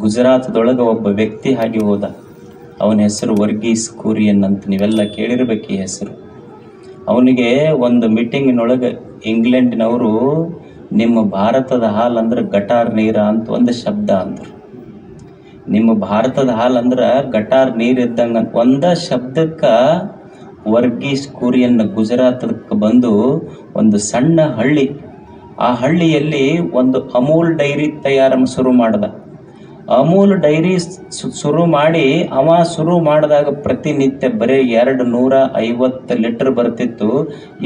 ಗುಜರಾತ್ದೊಳಗೆ ಒಬ್ಬ ವ್ಯಕ್ತಿ ಹಾಗೆ ಹೋದ. ಅವನ ಹೆಸರು ವರ್ಗೀಸ್ ಕುರಿಯನ್ ಅಂತ ನೀವೆಲ್ಲ ಕೇಳಿರ್ಬೇಕು ಈ ಹೆಸರು. ಅವನಿಗೆ ಒಂದು ಮೀಟಿಂಗಿನೊಳಗೆ ಇಂಗ್ಲೆಂಡ್ನವರು, ನಿಮ್ಮ ಭಾರತದ ಹಾಲು ಅಂದ್ರೆ ಗಟಾರ್ ನೀರ ಅಂತ ಒಂದು ಶಬ್ದ ಅಂದರು. ನಿಮ್ಮ ಭಾರತದ ಹಾಲ್ ಅಂದ್ರೆ ಗಟಾರ್ ನೀರ್ ಇದ್ದಂಗ ಒಂದ ಶಬ್ದಕ್ಕ ವರ್ಗೀಸ್ ಕುರಿಯನ್ ಗುಜರಾತಕ್ಕೆ ಬಂದು ಒಂದು ಸಣ್ಣ ಹಳ್ಳಿ. ಆ ಹಳ್ಳಿಯಲ್ಲಿ ಒಂದು ಅಮೂಲ್ ಡೈರಿ ತಯಾರನ್ನು ಶುರು ಮಾಡ್ದ. ಅಮೂಲ್ ಡೈರಿ ಶುರು ಮಾಡಿ, ಅವ ಶುರು ಮಾಡಿದಾಗ ಪ್ರತಿನಿತ್ಯ ಬರೀ ಎರಡು ನೂರ ಐವತ್ತು ಲೀಟರ್ ಬರ್ತಿತ್ತು.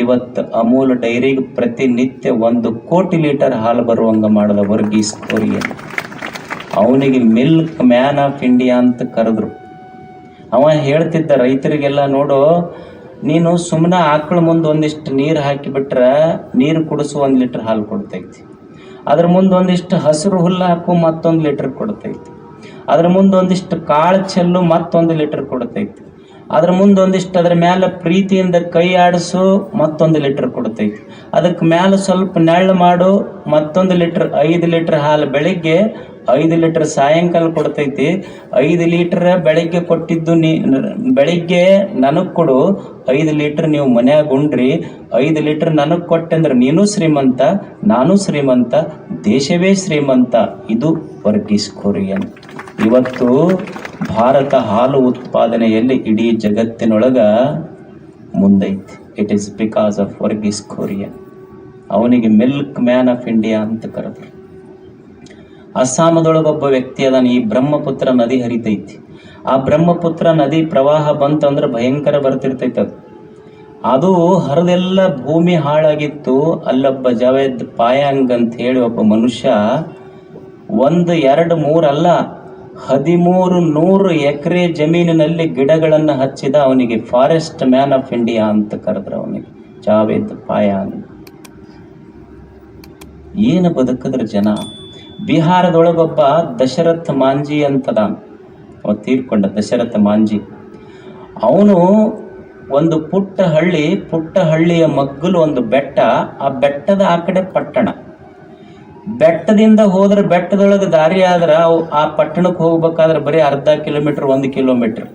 ಇವತ್ತು ಅಮೂಲ್ ಡೈರಿಗೆ ಪ್ರತಿನಿತ್ಯ ಒಂದು ಕೋಟಿ ಲೀಟರ್ ಹಾಲು ಬರುವಂಗೆ ಮಾಡಿದ ವರ್ಗೀಸ್ ಅವರಿಗೆ. ಅವನಿಗೆ ಮಿಲ್ಕ್ ಮ್ಯಾನ್ ಆಫ್ ಇಂಡಿಯಾ ಅಂತ ಕರೆದ್ರು. ಅವ ಹೇಳ್ತಿದ್ದ ರೈತರಿಗೆಲ್ಲ, ನೋಡು, ನೀನು ಸುಮ್ಮನೆ ಆಕಳ ಮುಂದೆ ಒಂದಿಷ್ಟು ನೀರು ಹಾಕಿಬಿಟ್ರೆ ನೀರು ಕುಡಿಸು ಒಂದು ಲೀಟರ್ ಹಾಲು ಕೊಡ್ತೈತಿ. ಅದ್ರ ಮುಂದೆ ಒಂದಿಷ್ಟು ಹಸಿರು ಹುಲ್ಲು ಹಾಕು, ಮತ್ತೊಂದು ಲೀಟರ್ ಕೊಡ್ತೈತಿ. ಅದ್ರ ಮುಂದೆ ಒಂದಿಷ್ಟು ಕಾಳು ಚೆಲ್ಲು, ಮತ್ತೊಂದು ಲೀಟರ್ ಕೊಡ್ತೈತಿ. ಅದ್ರ ಮುಂದೆ ಒಂದಿಷ್ಟು ಅದ್ರ ಮೇಲೆ ಪ್ರೀತಿಯಿಂದ ಕೈ ಆಡಿಸು, ಮತ್ತೊಂದು ಲೀಟರ್ ಕೊಡ್ತೈತಿ. ಅದಕ್ಕೆ ಮೇಲೆ ಸ್ವಲ್ಪ ನೆರಳು ಮಾಡು, ಮತ್ತೊಂದು ಲೀಟರ್ ಐದು ಲೀಟರ್ ಹಾಲು ಬೆಳಿಗ್ಗೆ ಐದು ಲೀಟರ್ ಸಾಯಂಕಾಲ ಕೊಡ್ತೈತಿ. ಐದು ಲೀಟರ್ ಬೆಳಗ್ಗೆ ಕೊಟ್ಟಿದ್ದು ನೀ, ಬೆಳಿಗ್ಗೆ ನನಗೆ ಕೊಡು. ಐದು ಲೀಟರ್ ನೀವು ಮನ್ಯಾಗ ಉಂಡ್ರಿ. ಐದು ಲೀಟರ್ ನನಗೆ ಕೊಟ್ಟಂದ್ರೆ ನೀನು ಶ್ರೀಮಂತ, ನಾನು ಶ್ರೀಮಂತ, ದೇಶವೇ ಶ್ರೀಮಂತ. ಇದು ವರ್ಗೀಸ್ ಕೊರಿಯನ್. ಇವತ್ತು ಭಾರತ ಹಾಲು ಉತ್ಪಾದನೆಯಲ್ಲಿ ಇಡೀ ಜಗತ್ತಿನೊಳಗ ಮುಂದೈತಿ. It is because of Varghese Kurien ಅವನಿಗೆ ಮಿಲ್ಕ್ ಮ್ಯಾನ್ ಆಫ್ ಇಂಡಿಯಾ ಅಂತ ಕರೆದ್ರು. ಅಸ್ಸಾಮದೊಳಗೊಬ್ಬ ವ್ಯಕ್ತಿ ಅದಾನ ಈ ಬ್ರಹ್ಮಪುತ್ರ ನದಿ ಹರಿತೈತಿ. ಆ ಬ್ರಹ್ಮಪುತ್ರ ನದಿ ಪ್ರವಾಹ ಬಂತಂದ್ರೆ ಭಯಂಕರ ಬರ್ತಿರ್ತೈತೆ ಅದು. ಅದು ಹರಿದೆಲ್ಲ ಭೂಮಿ ಹಾಳಾಗಿತ್ತು. ಅಲ್ಲೊಬ್ಬ ಜಾವೇದ್ ಪಾಯಾಂಗ್ ಅಂತ ಹೇಳಿ ಒಬ್ಬ ಮನುಷ್ಯ ಒಂದು ಎರಡು ಮೂರಲ್ಲ ಹದಿಮೂರು ನೂರು ಎಕರೆ ಜಮೀನಿನಲ್ಲಿ ಗಿಡಗಳನ್ನು ಹಚ್ಚಿದ ಅವನಿಗೆ ಫಾರೆಸ್ಟ್ ಮ್ಯಾನ್ ಆಫ್ ಇಂಡಿಯಾ ಅಂತ ಕರೆದ್ರು ಅವನಿಗೆ, ಜಾವೇದ್ ಪಾಯಾಂಗ್. ಏನು ಬದುಕಿದ್ರ ಜನ? ಬಿಹಾರದೊಳಗೊಬ್ಬ ದಶರಥ ಮಾಂಜಿ ಅಂತದ. ಅವ ತೀರ್ಕೊಂಡ ದಶರಥ ಮಾಂಜಿ. ಅವನು ಒಂದು ಪುಟ್ಟ ಹಳ್ಳಿ ಪುಟ್ಟ ಹಳ್ಳಿಯ ಮಗ್ಗಲು ಒಂದು ಬೆಟ್ಟ, ಆ ಬೆಟ್ಟದ ಆ ಕಡೆ ಪಟ್ಟಣ. ಬೆಟ್ಟದಿಂದ ಹೋದ್ರೆ ಬೆಟ್ಟದೊಳಗೆ ದಾರಿ ಆದ್ರೆ ಅವು ಆ ಪಟ್ಟಣಕ್ಕೆ ಹೋಗ್ಬೇಕಾದ್ರೆ ಬರೀ ಅರ್ಧ ಕಿಲೋಮೀಟರ್, ಒಂದು ಕಿಲೋಮೀಟರ್.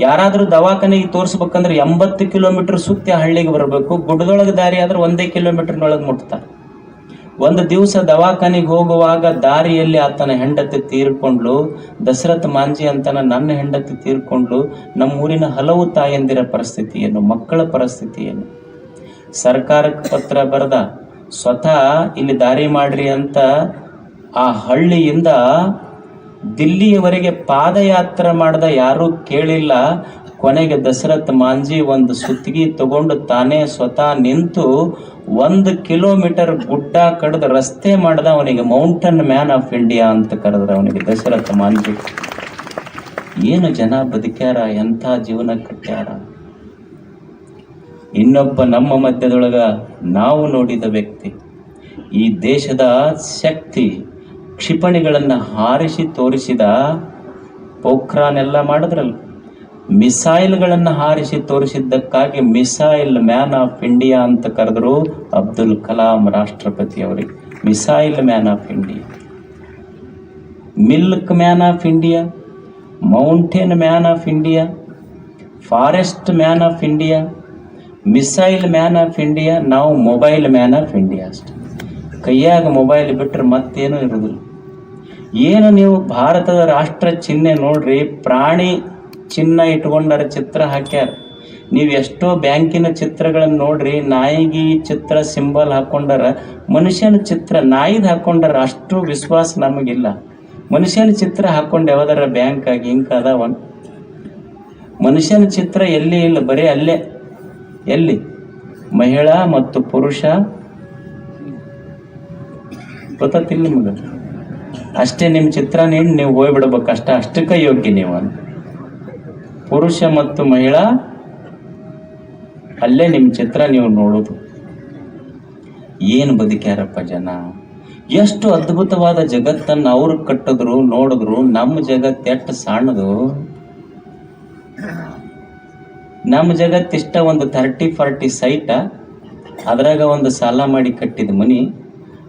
ಯಾರಾದರೂ ದವಾಖಾನೆಗೆ ತೋರಿಸ್ಬೇಕಂದ್ರೆ ಎಂಬತ್ತು ಕಿಲೋಮೀಟರ್ ಸುತ್ತಿ ಹಳ್ಳಿಗೆ ಬರಬೇಕು. ಗುಡ್ಡದೊಳಗೆ ದಾರಿ ಆದ್ರೆ ಒಂದೇ ಕಿಲೋಮೀಟರ್ನೊಳಗೆ ಮುಟ್ತಾರೆ. ಒಂದು ದಿವಸ ದವಾಖಾನಿಗೆ ಹೋಗುವಾಗ ದಾರಿಯಲ್ಲಿ ಆತನ ಹೆಂಡತಿ ತೀರ್ಕೊಂಡ್ಲು, ದಶರಥ ಮಾಂಜಿ ಅಂತನ ನನ್ನ ಹೆಂಡತಿ ತೀರ್ಕೊಂಡ್ಲು, ನಮ್ಮೂರಿನ ಹಲವು ತಾಯಂದಿರ ಪರಿಸ್ಥಿತಿಯನ್ನು, ಮಕ್ಕಳ ಪರಿಸ್ಥಿತಿಯನ್ನು. ಸರ್ಕಾರಕ್ಕೆ ಪತ್ರ ಬರೆದ, ಸ್ವತಃ ಇಲ್ಲಿ ದಾರಿ ಮಾಡ್ರಿ ಅಂತ ಆ ಹಳ್ಳಿಯಿಂದ ದಿಲ್ಲಿಯವರೆಗೆ ಪಾದಯಾತ್ರೆ ಮಾಡ್ದ ಯಾರೂ ಕೇಳಿಲ್ಲ. ಕೊನೆಗೆ ದಶರಥ್ ಮಾಂಜಿ ಒಂದು ಸುತ್ತಿಗೆ ತಗೊಂಡು ತಾನೇ ಸ್ವತಃ ನಿಂತು ಒಂದು ಕಿಲೋಮೀಟರ್ ಗುಡ್ಡ ಕಡ್ದು ರಸ್ತೆ ಮಾಡ್ದ ಅವನಿಗೆ ಮೌಂಟನ್ ಮ್ಯಾನ್ ಆಫ್ ಇಂಡಿಯಾ ಅಂತ ಕರೆದ್ರ ಅವನಿಗೆ ದಶರಥ ಮಾಂಜಿ. ಏನು ಜನ ಬದುಕ್ಯಾರ, ಎಂಥ ಜೀವನ ಕಟ್ಟ್ಯಾರ? ಇನ್ನೊಬ್ಬ ನಮ್ಮ ಮಧ್ಯದೊಳಗ ನಾವು ನೋಡಿದ ವ್ಯಕ್ತಿ. ಈ ದೇಶದ ಶಕ್ತಿ ಕ್ಷಿಪಣಿಗಳನ್ನು ಹಾರಿಸಿ ತೋರಿಸಿದ ಪೋಖ್ರಾನ್ ಎಲ್ಲ ಮಾಡಿದ್ರಲ್ಲ. ಮಿಸೈಲ್ಗಳನ್ನು ಹಾರಿಸಿ ತೋರಿಸಿದ್ದಕ್ಕಾಗಿ ಮಿಸೈಲ್ ಮ್ಯಾನ್ ಆಫ್ ಇಂಡಿಯಾ ಅಂತ ಕರೆದ್ರು ಅಬ್ದುಲ್ ಕಲಾಂ ರಾಷ್ಟ್ರಪತಿ ಅವರಿಗೆ. Missile man of India. Milk man of India, mountain man of India, forest man of India, missile man of India, ನಾವು ಮೊಬೈಲ್ ಮ್ಯಾನ್ ಆಫ್ ಇಂಡಿಯಾ ಅಷ್ಟೆ. ಕೈಯಾಗ ಮೊಬೈಲ್ ಬಿಟ್ಟರೆ ಮತ್ತೇನೂ ಇರೋದಿಲ್ಲ. ಏನು ನೀವು ಭಾರತದ ರಾಷ್ಟ್ರ ಚಿಹ್ನೆ ನೋಡ್ರಿ, ಪ್ರಾಣಿ ಚಿನ್ನ ಇಟ್ಕೊಂಡಾರ ಚಿತ್ರ ಹಾಕ್ಯಾರ. ನೀವು ಎಷ್ಟೋ ಬ್ಯಾಂಕಿನ ಚಿತ್ರಗಳನ್ನು ನೋಡ್ರಿ, ನಾಯಿಗೆ ಚಿತ್ರ ಸಿಂಬಲ್ ಹಾಕೊಂಡಾರ, ಮನುಷ್ಯನ ಚಿತ್ರ ನಾಯಿದ್ ಹಾಕೊಂಡಾರ ಅಷ್ಟು ವಿಶ್ವಾಸ ನಮಗಿಲ್ಲ. ಮನುಷ್ಯನ ಚಿತ್ರ ಹಾಕ್ಕೊಂಡು ಯಾವ್ದಾರ ಬ್ಯಾಂಕ್ ಆಗಿ ಹಿಂಕ ಅದಾವ ಮನುಷ್ಯನ ಚಿತ್ರ ಎಲ್ಲಿ ಇಲ್ಲ, ಬರೀ ಅಲ್ಲೇ. ಎಲ್ಲಿ? ಮಹಿಳಾ ಮತ್ತು ಪುರುಷ ಗೊತ್ತಿಲ್ಲ ನಿಮ್ಗೆ ಅಷ್ಟೇ ನಿಮ್ಮ ಚಿತ್ರ ನೀಡಿ ನೀವು ಹೋಗ್ಬಿಡ್ಬೇಕು. ಅಷ್ಟ ಅಷ್ಟಕ್ಕೆ ಯೋಗ್ಯ ನೀವು. ಪುರುಷ ಮತ್ತು ಮಹಿಳಾ, ಅಲ್ಲೇ ನಿಮ್ಮ ಚಿತ್ರ ನೀವು ನೋಡೋದು. ಏನು ಬದುಕ್ಯಾರಪ್ಪ ಜನ? ಎಷ್ಟು ಅದ್ಭುತವಾದ ಜಗತ್ತನ್ನು ಅವ್ರಿಗೆ ಕಟ್ಟಿದ್ರು, ನೋಡಿದ್ರು, ನಮ್ಮ ಜಗತ್ತು ಎಷ್ಟು ಸಣ್ಣದು. ನಮ್ಮ ಜಗತ್ತಿಷ್ಟ ಒಂದು ಥರ್ಟಿ ಫಾರ್ಟಿ ಸೈಟ ಅದ್ರಾಗ ಒಂದು ಸಾಲ ಮಾಡಿ ಕಟ್ಟಿದ ಮನಿ.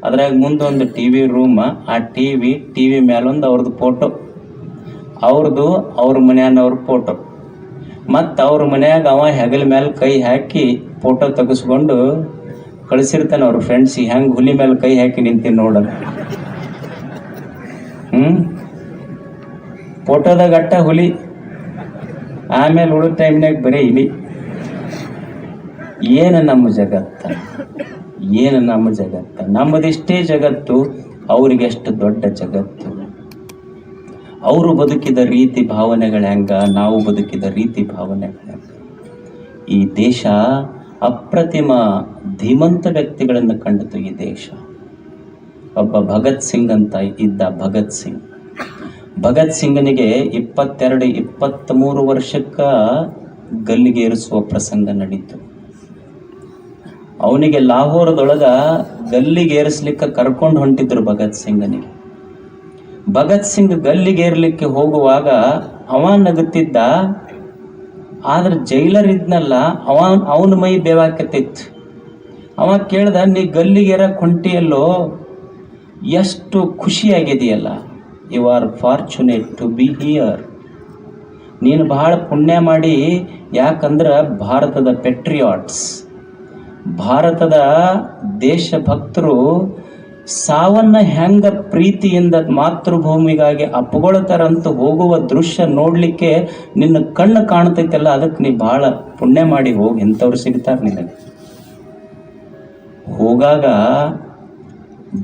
ಅದ್ರಾಗ ಮುಂದೊಂದು ಟಿ ವಿ ರೂಮ ಆ ಟಿ ವಿ ಟಿ ವಿ ಮೇಲೊಂದು ಅವ್ರದ್ದು ಫೋಟೋ ಅವ್ರದ್ದು ಅವ್ರ ಮನ್ಯಾನವ್ರ ಫೋಟೋ ಮತ್ತು ಅವ್ರ ಮನ್ಯಾಗ ಅವ ಹೆಗಲ ಮೇಲೆ ಕೈ ಹಾಕಿ ಫೋಟೋ ತೆಗೆಸ್ಕೊಂಡು ಕಳಿಸಿರ್ತಾನೆ ಅವ್ರ ಫ್ರೆಂಡ್ಸ್ ಹೆಂಗೆ ಹುಲಿ ಮೇಲೆ ಕೈ ಹಾಕಿ ನಿಂತೀನಿ ನೋಡೋದು ಹ್ಞೂ ಫೋಟೋದಾಗ ಅಟ್ಟ ಹುಲಿ. ಆಮೇಲೆ ಉಳಿದ ಟೈಮ್ನಾಗ ಬರೀ ಇಲಿ. ಏನು ನಮ್ಮ ಜಗತ್ತ? ಏನು ನಮ್ಮ ಜಗತ್ತು? ನಮ್ಮದಿಷ್ಟೇ ಜಗತ್ತು ಅವರಿಗೆಷ್ಟು ದೊಡ್ಡ ಜಗತ್ತು. ಅವರು ಬದುಕಿದ ರೀತಿ ಭಾವನೆಗಳ ಹೆಂಗ? ನಾವು ಬದುಕಿದ ರೀತಿ ಭಾವನೆಗಳ ಈ ದೇಶ ಅಪ್ರತಿಮ ಧೀಮಂತ ವ್ಯಕ್ತಿಗಳನ್ನು ಕಂಡಿತು ಈ ದೇಶ. ಒಬ್ಬ ಭಗತ್ ಸಿಂಗ್ ಅಂತ ಇದ್ದ ಭಗತ್ ಸಿಂಗ್. ಭಗತ್ ಸಿಂಗನಿಗೆ ಇಪ್ಪತ್ತೆರಡು, ಇಪ್ಪತ್ತ್ಮೂರು ವರ್ಷಕ್ಕ ಗಲ್ಲಿಗೇರಿಸುವ ಪ್ರಸಂಗ ನಡೀತು. ಅವನಿಗೆ ಲಾಹೋರದೊಳಗ ಗಲ್ಲಿಗೇರಿಸ್ಲಿಕ್ಕೆ ಕರ್ಕೊಂಡು ಹೊಂಟಿದ್ರು ಭಗತ್ ಸಿಂಗನಿಗೆ ಭಗತ್ ಸಿಂಗ್ ಗಲ್ಲಿಗೇರ್ಲಿಕ್ಕೆ ಹೋಗುವಾಗ ಅವ ನಗುತ್ತಿದ್ದ, ಆದ್ರೆ ಜೈಲರ್ ಇದ್ನಲ್ಲ, ಅವ ಅವನ ಮೈ ಬೇವಾಕತ್ತಿತ್ತು. ಅವ ಕೇಳ್ದ, ನೀ ಗಲ್ಲಿಗೇರ ಹೊಂಟಿಯಲ್ಲೋ, ಎಷ್ಟು ಖುಷಿಯಾಗಿದೆಯಲ್ಲ you are fortunate to be here ನೀನು ಬಹಳ ಪುಣ್ಯ ಮಾಡಿ, ಯಾಕಂದ್ರೆ ಭಾರತದ ಪೆಟ್ರಿಯಾಟ್ಸ್ ಭಾರತದ ದೇಶಭಕ್ತರು ಸಾವನ್ನ ಹೆಂಗ ಪ್ರೀತಿಯಿಂದ ಮಾತೃಭೂಮಿಗಾಗಿ ಅಪ್ಪಗೊಳ್ತಾರಂತ ಹೋಗುವ ದೃಶ್ಯ ನೋಡ್ಲಿಕ್ಕೆ ನಿನ್ನ ಕಣ್ಣು ಕಾಣ್ತೈತಲ್ಲ, ಅದಕ್ಕೆ ನೀ ಬಹಳ ಪುಣ್ಯ ಮಾಡಿ ಹೋಗಿ ಎಂಥವ್ರು ಸಿಗ್ತಾರೆ ನಿನಗೆ. ಹೋಗಾಗ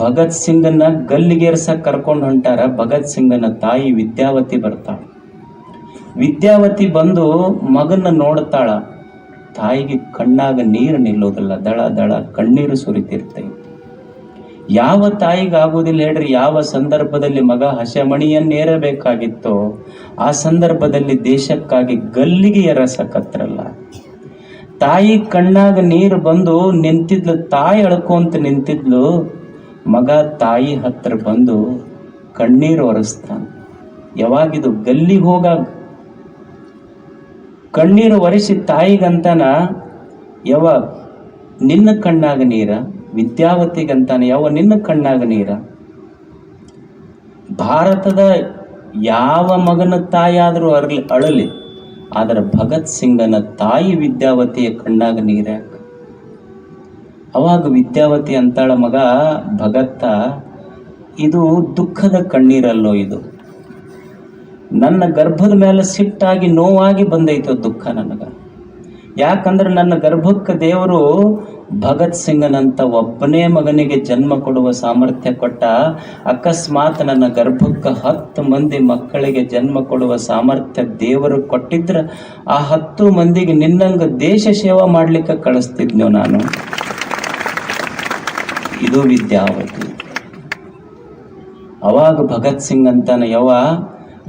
ಭಗತ್ ಸಿಂಗನ್ನ ಗಲ್ಲಿಗೇರ್ಸಕ್ ಕರ್ಕೊಂಡು ಹೊಂಟಾರ, ಭಗತ್ ಸಿಂಗನ ತಾಯಿ ವಿದ್ಯಾವತಿ ಬರ್ತಾಳ. ವಿದ್ಯಾವತಿ ಬಂದು ಮಗನ ನೋಡ್ತಾಳ. ತಾಯಿಗೆ ಕಣ್ಣಾಗ ನೀರು ನಿಲ್ಲೋದಿಲ್ಲ, ದಳ ದಳ ಕಣ್ಣೀರು ಸುರಿತಿರ್ತೈತಿ. ಯಾವ ತಾಯಿಗೆ ಆಗುದಿಲ್ಲ ಹೇಳ್ರಿ, ಯಾವ ಸಂದರ್ಭದಲ್ಲಿ ಮಗ ಹಸೆಮಣಿಯನ್ನೇರಬೇಕಾಗಿತ್ತೋ, ಆ ಸಂದರ್ಭದಲ್ಲಿ ದೇಶಕ್ಕಾಗಿ ಗಲ್ಲಿಗೆ ಎರಸಕತ್ರಲ್ಲ ತಾಯಿ ಕಣ್ಣಾಗ ನೀರು ಬಂದು ನಿಂತಿದ್ಲು, ತಾಯಿ ಅಳ್ಕೊಂತ ನಿಂತಿದ್ಲು, ಮಗ ತಾಯಿ ಹತ್ರ ಬಂದು ಕಣ್ಣೀರು ಒರೆಸ್ತಾನೆ. ಯಾವಾಗಿದು ಗಲ್ಲಿಗೆ ಹೋಗಾಗ ಕಣ್ಣೀರು ಒರೆಸಿ ತಾಯಿಗಂತಾನ ಯಾವ ನಿನ್ನ ಕಣ್ಣಾಗ ನೀರ? ವಿದ್ಯಾವತಿಗಂತಾನೆ ಯಾವ ನಿನ್ನ ಕಣ್ಣಾಗ ನೀರ? ಭಾರತದ ಯಾವ ಮಗನ ತಾಯಾದರೂ ಅರಲಿ ಅಳಲಿ, ಆದರೆ ಭಗತ್ ಸಿಂಗನ ತಾಯಿ ವಿದ್ಯಾವತಿಯ ಕಣ್ಣಾಗ ನೀರ ಅವಾಗ ವಿದ್ಯಾವತಿ ಅಂತಾಳ ಮಗ ಭಗತ್ತ, ಇದು ದುಃಖದ ಕಣ್ಣೀರಲ್ಲೋ ಇದು? ನನ್ನ ಗರ್ಭದ ಮೇಲೆ ಸಿಟ್ಟಾಗಿ ನೋವಾಗಿ ಬಂದೈತೋ ದುಃಖ ನನಗೆ. ಯಾಕಂದ್ರೆ ನನ್ನ ಗರ್ಭಕ್ಕೆ ದೇವರು ಭಗತ್ ಸಿಂಗನಂತ ಒಬ್ಬನೇ ಮಗನಿಗೆ ಜನ್ಮ ಕೊಡುವ ಸಾಮರ್ಥ್ಯ ಕೊಟ್ಟ ಅಕಸ್ಮಾತ್ ನನ್ನ ಗರ್ಭಕ್ಕೆ ಹತ್ತು ಮಂದಿ ಮಕ್ಕಳಿಗೆ ಜನ್ಮ ಕೊಡುವ ಸಾಮರ್ಥ್ಯ ದೇವರು ಕೊಟ್ಟಿದ್ರ ಆ ಹತ್ತು ಮಂದಿಗೆ ನಿನ್ನಂಗ ದೇಶ ಸೇವಾ ಮಾಡ್ಲಿಕ್ಕೆ ಕಳಿಸ್ತಿದ್ನೋ ನಾನು. ಇದು ವಿದ್ಯಾವತಿ. ಅವಾಗ ಭಗತ್ ಸಿಂಗ್ ಅಂತಾನೆ ಯವ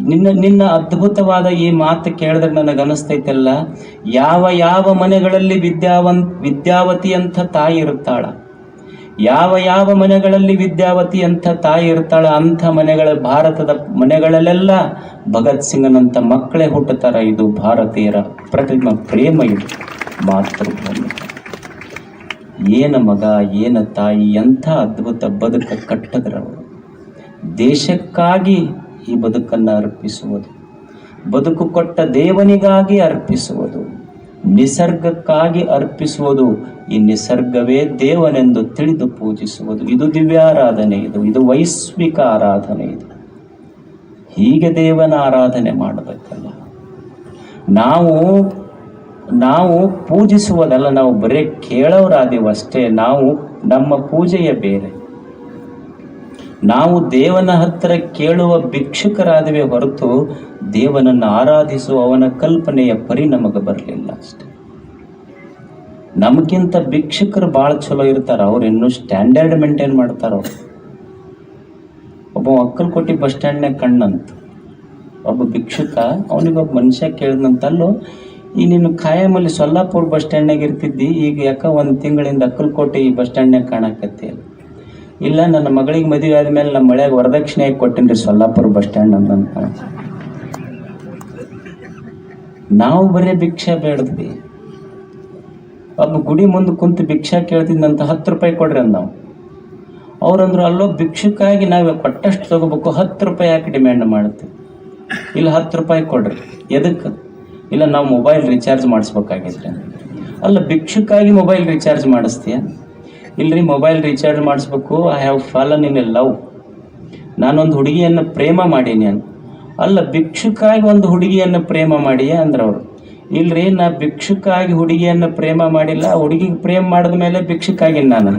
ನಿನ್ನ ನಿನ್ನ ಅದ್ಭುತವಾದ ಈ ಮಾತು ಕೇಳಿದ್ರೆ ನನಗೆ ಅನಿಸ್ತೈತಲ್ಲ ಯಾವ ಯಾವ ಮನೆಗಳಲ್ಲಿ ವಿದ್ಯಾವಂತ ವಿದ್ಯಾವತಿ ಅಂತ ತಾಯಿ ಇರ್ತಾಳ ಯಾವ ಯಾವ ಮನೆಗಳಲ್ಲಿ ವಿದ್ಯಾವತಿ ಅಂತ ತಾಯಿ ಇರ್ತಾಳ? ಅಂಥ ಮನೆಗಳ, ಭಾರತದ ಮನೆಗಳಲ್ಲೆಲ್ಲ ಭಗತ್ ಸಿಂಗನಂಥ ಮಕ್ಕಳೇ ಹುಟ್ಟುತ್ತಾರ. ಇದು ಭಾರತೀಯರ ಪ್ರತಿಮ ಪ್ರೇಮ ಇದು, ಮಾತೃಭೂಮಿ. ಏನ ಮಗ, ಏನ ತಾಯಿ, ಎಂಥ ಅದ್ಭುತ ಬದುಕ ಕಟ್ಟದ್ರವರು. ದೇಶಕ್ಕಾಗಿ ಈ ಬದುಕನ್ನು ಅರ್ಪಿಸುವುದು. ಬದುಕು ಕೊಟ್ಟ ದೇವನಿಗಾಗಿ ಅರ್ಪಿಸುವುದು. ನಿಸರ್ಗಕ್ಕಾಗಿ ಅರ್ಪಿಸುವುದು. ಈ ನಿಸರ್ಗವೇ ದೇವನೆಂದು ತಿಳಿದು ಪೂಜಿಸುವುದು. ಇದು ದಿವ್ಯಾರಾಧನೆ ಇದು. ಇದು ವೈಶ್ವಿಕ ಆರಾಧನೆ ಇದು. ಹೀಗೆ ದೇವನ ಆರಾಧನೆ ಮಾಡಬೇಕಲ್ಲ. ನಾವು ನಾವು ಪೂಜಿಸುವುದಲ್ಲ. ನಾವು ಬರೀ ಕೇಳೋರಾದೀವಷ್ಟೇ. ನಾವು ನಮ್ಮ ಪೂಜೆಯ ಬೇರೆ. ನಾವು ದೇವನ ಹತ್ತಿರ ಕೇಳುವ ಭಿಕ್ಷುಕರಾದವೇ ಹೊರತು ದೇವನನ್ನು ಆರಾಧಿಸುವ ಅವನ ಕಲ್ಪನೆಯ ಪರಿ ನಮಗೆ ಬರಲಿಲ್ಲ ಅಷ್ಟೆ. ನಮಗಿಂತ ಭಿಕ್ಷುಕರು ಭಾಳ ಚಲೋ ಇರ್ತಾರೆ, ಅವ್ರು ಇನ್ನೂ ಸ್ಟ್ಯಾಂಡರ್ಡ್ ಮೇಂಟೈನ್ ಮಾಡ್ತಾರ ಅವ್ರು. ಒಬ್ಬ ಒಕ್ಕಲ್ಕೋಟಿ ಬಸ್ ಸ್ಟ್ಯಾಂಡ್ನಾಗ ಕಣ್ಣಂತ, ಒಬ್ಬ ಭಿಕ್ಷುಕ ಅವನಿಗೊಬ್ಬ ಮನುಷ್ಯ ಕೇಳಿದಂತಲ್ಲೂ, ಈ ನೀನು ಖಾಯಮಲ್ಲಿ ಸೊಲ್ಲಾಪುರ ಬಸ್ ಸ್ಟ್ಯಾಂಡ್ನಾಗ ಇರ್ತಿದ್ದಿ, ಈಗ ಯಾಕ ಒಂದು ತಿಂಗಳಿಂದ ಅಕ್ಕಲ್ಕೋಟೆ ಈ ಬಸ್ ಸ್ಟ್ಯಾಂಡ್ನಾಗ ಕಾಣಕತ್ತಿ ಇಲ್ಲ, ನನ್ನ ಮಗಳಿಗೆ ಮದುವೆ ಆದ್ಮೇಲೆ ನಮ್ಮ ಮಳೆಯಾಗ ವರದಕ್ಷಿಣೆ ರೀ ಸೊಲ್ಲಾಪುರ ಬಸ್ ಸ್ಟ್ಯಾಂಡ್ ಅಂತ ನಾವು ಬರೀ ಭಿಕ್ಷೆ ಬೇಡದ್ವಿ. ಒಬ್ಬ ಗುಡಿ ಮುಂದೆ ಕುಂತು ಭಿಕ್ಷಾ ಕೇಳ್ತಿದ್ದಂತ ಹತ್ತು ರೂಪಾಯಿ ಕೊಡ್ರಿ ಅಂದ ನಾವು ಅವ್ರಂದ್ರು ಅಲ್ಲೋ ಭಿಕ್ಷುಕಾಗಿ ನಾವು ಕೊಟ್ಟಷ್ಟು ತಗೋಬೇಕು, ಹತ್ತು ರೂಪಾಯಿ ಯಾಕೆ ಡಿಮ್ಯಾಂಡ್ ಮಾಡುತ್ತೆ ಇಲ್ಲ, ಹತ್ತು ರೂಪಾಯಿ ಕೊಡ್ರಿ. ಎದಕ್ಕೆ ಇಲ್ಲ, ನಾವು ಮೊಬೈಲ್ ರೀಚಾರ್ಜ್ ಮಾಡಿಸ್ಬೇಕಾಗಿದ್ರೆ ಅಲ್ಲ ಭಿಕ್ಷುಕಾಗಿ ಮೊಬೈಲ್ ರೀಚಾರ್ಜ್ ಮಾಡಿಸ್ತೀಯ? ಇಲ್ರಿ ಮೊಬೈಲ್ ರೀಚಾರ್ಜ್ ಮಾಡಿಸ್ಬೇಕು. I have fallen in a love ನಾನೊಂದು ಹುಡುಗಿಯನ್ನು ಪ್ರೇಮ ಮಾಡೀನಿ ಅಂತ ಅಲ್ಲ, ಭಿಕ್ಷುಕಾಗಿ ಒಂದು ಹುಡುಗಿಯನ್ನು ಪ್ರೇಮ ಮಾಡಿಯೇ ಅಂದ್ರೆ ಅವರು. ಇಲ್ರಿ, ನಾ ಭಿಕ್ಷುಕಾಗಿ ಹುಡುಗಿಯನ್ನು ಪ್ರೇಮ ಮಾಡಿಲ್ಲ ಹುಡುಗಿಗೆ ಪ್ರೇಮ ಮಾಡಿದ ಮೇಲೆ ಭಿಕ್ಷುಕಾಗಿ ನಾನು.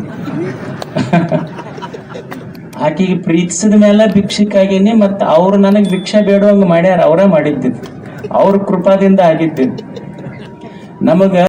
ಆಕೆಗೆ ಪ್ರೀತಿಸಿದ ಮೇಲೆ ಭಿಕ್ಷಕ್ಕಾಗಿನಿ ಮತ್ತು ಅವ್ರು ನನಗೆ ಭಿಕ್ಷೆ ಬೇಡುವಂಗೆ ಮಾಡ್ಯಾರ, ಅವರೇ ಮಾಡಿದ್ದಿದ್ದು. ಅವ್ರ ಕೃಪಾದಿಂದ ಆಗಿದ್ದಿದ್ದು. ನಮಗೆ